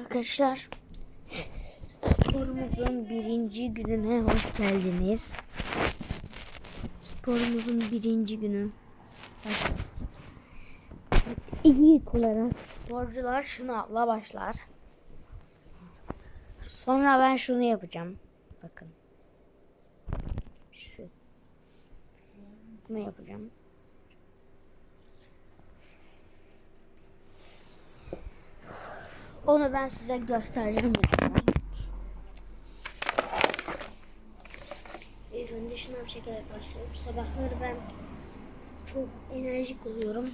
Arkadaşlar sporumuzun birinci gününe hoş geldiniz. Sporumuzun birinci günü. İlk olarak sporcular şınavla başlar. Sonra ben şunu yapacağım. Bakın. Şu. Bunu yapacağım. Onu ben size göstereceğim. İlk önce şınav çekerek başlıyorum. Sabahları ben çok enerjik oluyorum.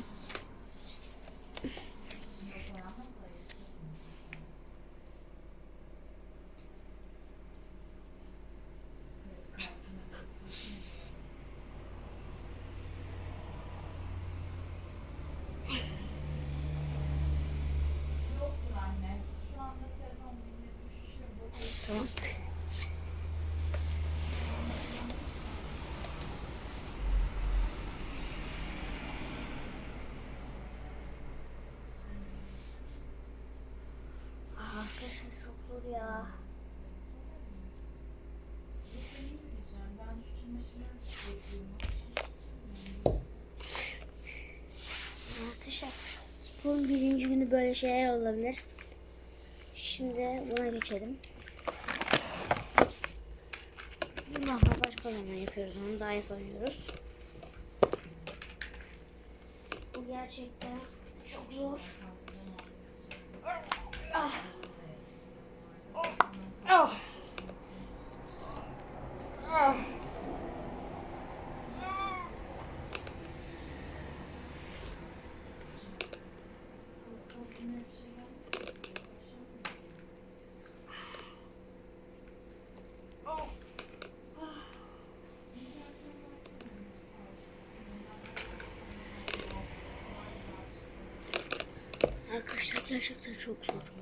Yoktur anne. Şu anda sezon bir düşüş yok. Tamam. Aa, Arkadaşlar çok zor ya. Ben şu çamaşırları bekliyorum. Arkadaşlar sporun böyle şeyler olabilir. Şimdi buna geçelim. Bundan başka zaman yapıyoruz. Onu daha yapamıyoruz. Bu gerçekten çok zor. Ah. Ah. Ah. Yine bir şey gelmedi. Arkadaşlar gerçekten çok zor.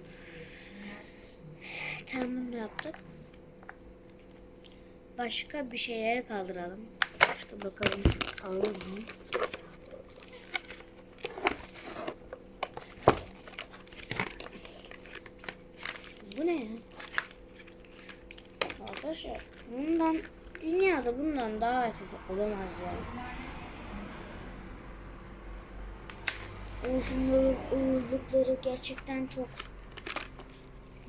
Tamam bunu yaptık. Başka bir şeyleri kaldıralım. İşte bakalım şu ağır mı? Bu ne? Arkadaşlar bundan dünyada bundan daha hafif olamaz ya. O şunların ağırlıkları gerçekten çok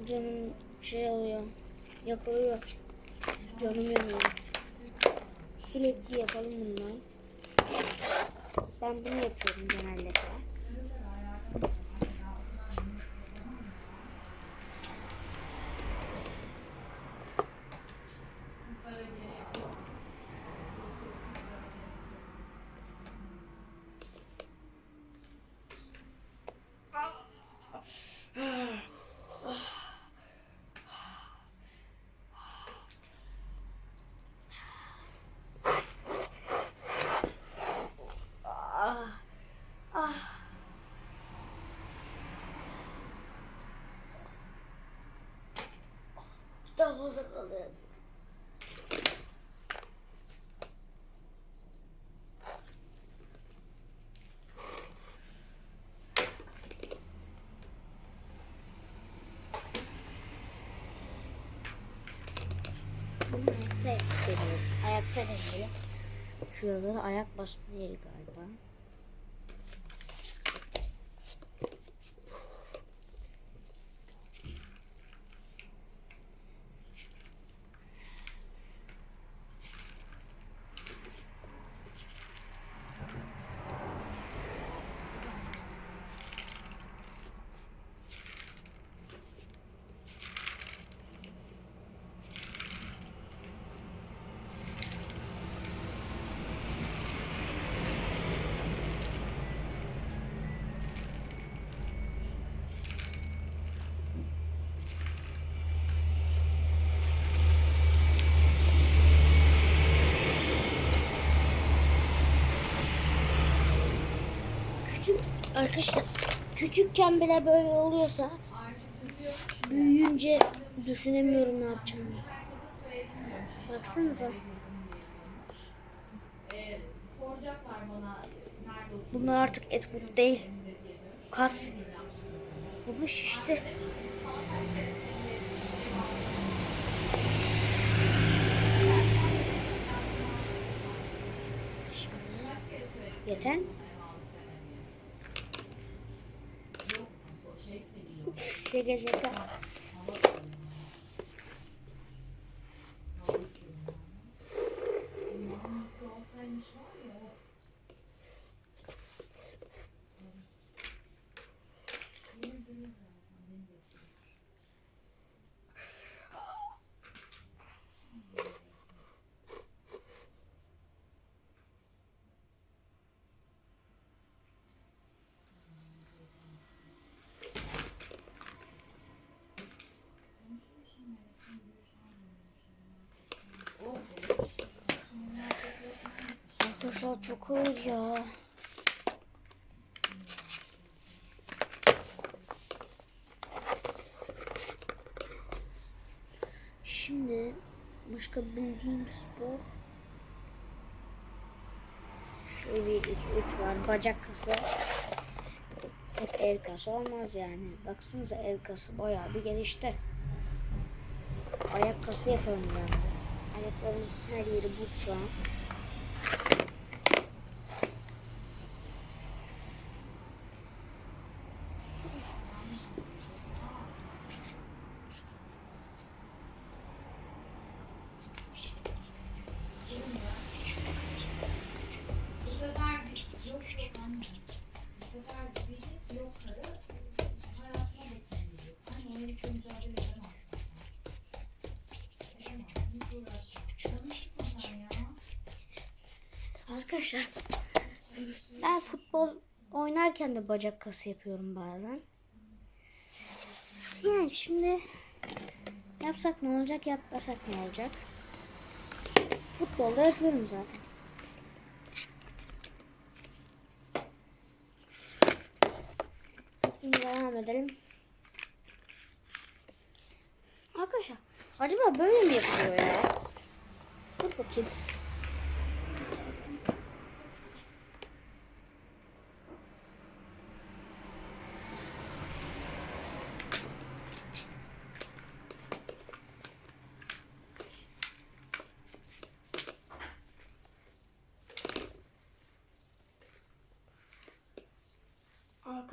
canım şey oluyor. Yakalıyor. Canım yanıyor. Sürekli yapalım bunları. Ben bunu yapıyorum genellikle. Kızlara gerek yok. Ah. Ah. Fazla kaldırım. Bunu ayakta deneyelim. Ayakta deneyelim. Şuralara ayak basma yeri galiba. Arkadaşlar küçükken bile böyle oluyorsa büyüyünce düşünemiyorum ne yapacağımı. Baksanıza. Bunlar artık et but değil. Kas. Kolu şişti. Şimdi yeter? 谁个谁干？Ağır ya. Şimdi başka bildiğim spor. Şöyle bir iki üç var. Bacak kası. Hep el kası olmaz yani. Baksanıza el kası bayağı bir gelişti. Ayak kası yapalım da. Ayaklarımızın her yeri buz şu an. Arkadaşlar ben futbol oynarken de bacak kası yapıyorum bazen. Yani şimdi yapsak ne olacak yapmasak ne olacak? Futbolda yapıyorum zaten. Şimdi devam edelim. Arkadaşlar acaba böyle mi yapılıyor ya? Dur bakayım.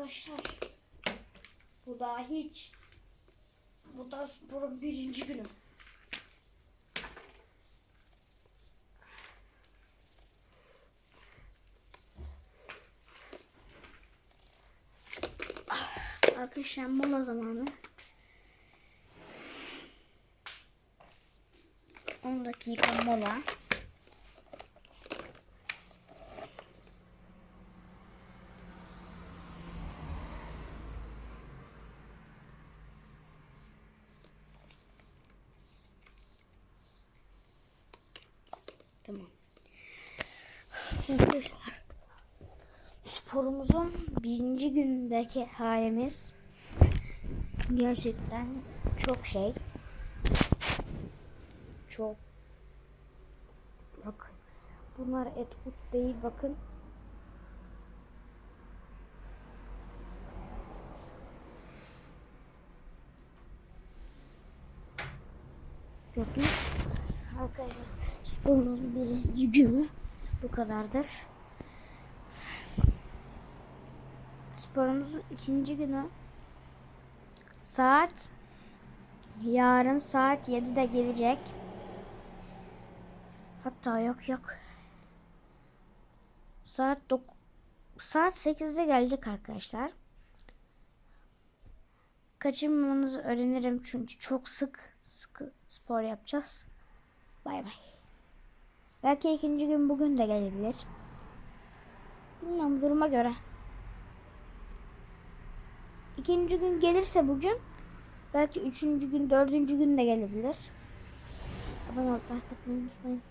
Arkadaşlar bu daha hiç bu da sporun birinci günü. Ah, Arkadaşlar mola zamanı. 10 dakika mola. Tamam. Arkadaşlar sporumuzun birinci günündeki halimiz gerçekten çok şey. Çok bakın. Bunlar et but değil bakın. Gördünüz? Arkadaşlar sporumuzun birinci günü bu kadardır. Sporumuzun ikinci günü saat yarın saat 7'de gelecek. Hatta yok yok. Saat dok saat 8'de gelecek arkadaşlar. Kaçırmamanızı öğrenirim çünkü çok sık sıkı spor yapacağız. Bay bay. Belki ikinci gün bugün de gelebilir. Bilmiyorum duruma göre. İkinci gün gelirse bugün belki üçüncü gün, dördüncü gün de gelebilir. Abone olmayı, like atmayı unutmayın.